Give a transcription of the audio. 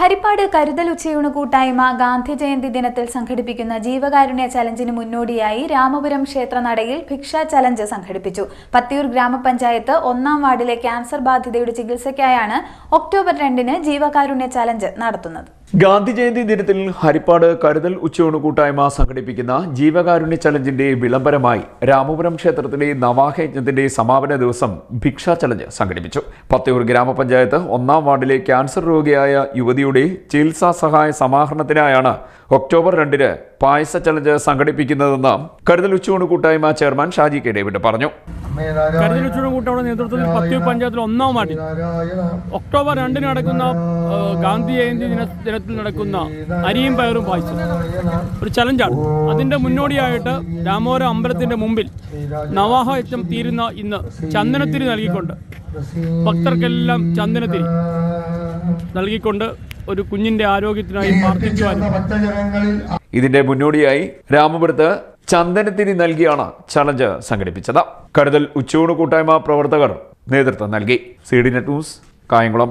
ഹരിപ്പാട് കരുതൽ ഉച്ചയൂണ് കൂട്ടായ്മ ഗാന്ധി ജയന്തി ദിനത്തിൽ സംഘടിപ്പിക്കുന്ന ജീവകാരുണ്യ ചലഞ്ചിന് മുന്നോടിയായി രാമപുരം ക്ഷേത്ര നടയിൽ ഭിക്ഷാ ചലഞ്ച് സംഘടിപ്പിച്ചു. പത്തിയൂർ ഗ്രാമപഞ്ചായത്ത് ഒന്നാം വാർഡിലെ ക്യാൻസർ ബാധിതയുടെ ചികിത്സയ്ക്കായാണ് ഒക്ടോബർ രണ്ടിന് ജീവകാരുണ്യ ചലഞ്ച് നടത്തുന്നത്. ഗാന്ധി ജയന്തി ദിനത്തിൽ ഹരിപ്പാട് കരുതൽ ഉച്ചയൂണ് കൂട്ടായ്മ സംഘടിപ്പിക്കുന്ന ജീവകാരുണ്യ ചലഞ്ചിന്റെ വിളംബരമായി രാമപുരം ക്ഷേത്രത്തിലെ നവാഹയജ്ഞത്തിന്റെ സമാപന ദിവസം ഭിക്ഷാ ചലഞ്ച് സംഘടിപ്പിച്ചു. പത്തയൂർ ഗ്രാമപഞ്ചായത്ത് ഒന്നാം വാർഡിലെ ക്യാൻസർ രോഗിയായ യുവതിയുടെ ചികിത്സാ സഹായ സമാഹരണത്തിനായാണ് ഒക്ടോബർ രണ്ടിന് പായസ ചലഞ്ച് സംഘടിപ്പിക്കുന്നതെന്ന് കരുതൽ ഉച്ചയൂണ് കൂട്ടായ്മ ചെയർമാൻ ഷാജി കെ ഡേവിഡ് പറഞ്ഞു. കരുതൽ കൂട്ടയുടെ നേതൃത്വത്തിൽ പത്തൂർ പഞ്ചായത്തിൽ ഒന്നാം വാർഡിൽ ഒക്ടോബർ രണ്ടിന് നടക്കുന്ന ഗാന്ധി ജയന്തി ദിന ദിനത്തിൽ നടക്കുന്ന അരിയും പയറും പായസം. ഒരു ചലഞ്ചാണ് അതിന്റെ മുന്നോടിയായിട്ട് രാമോര അമ്പലത്തിന്റെ മുമ്പിൽ നവാഹ യജ്ഞം തീരുന്ന ഇന്ന് ചന്ദനത്തിരി നൽകിക്കൊണ്ട് ഭക്തർക്കെല്ലാം ചന്ദനത്തിരി നൽകിക്കൊണ്ട് ഒരു കുഞ്ഞിന്റെ ആരോഗ്യത്തിനായി പ്രാർത്ഥിക്കുവാനും ഇതിന്റെ മുന്നോടിയായി രാമപുരത്ത് ചന്ദനത്തിരി നൽകിയാണ് ചലഞ്ച് സംഘടിപ്പിച്ചത്. കരുതൽ ഉച്ചയൂണ് കൂട്ടായ്മ പ്രവർത്തകർ നേതൃത്വം നൽകി. C D net news Kayamkulam.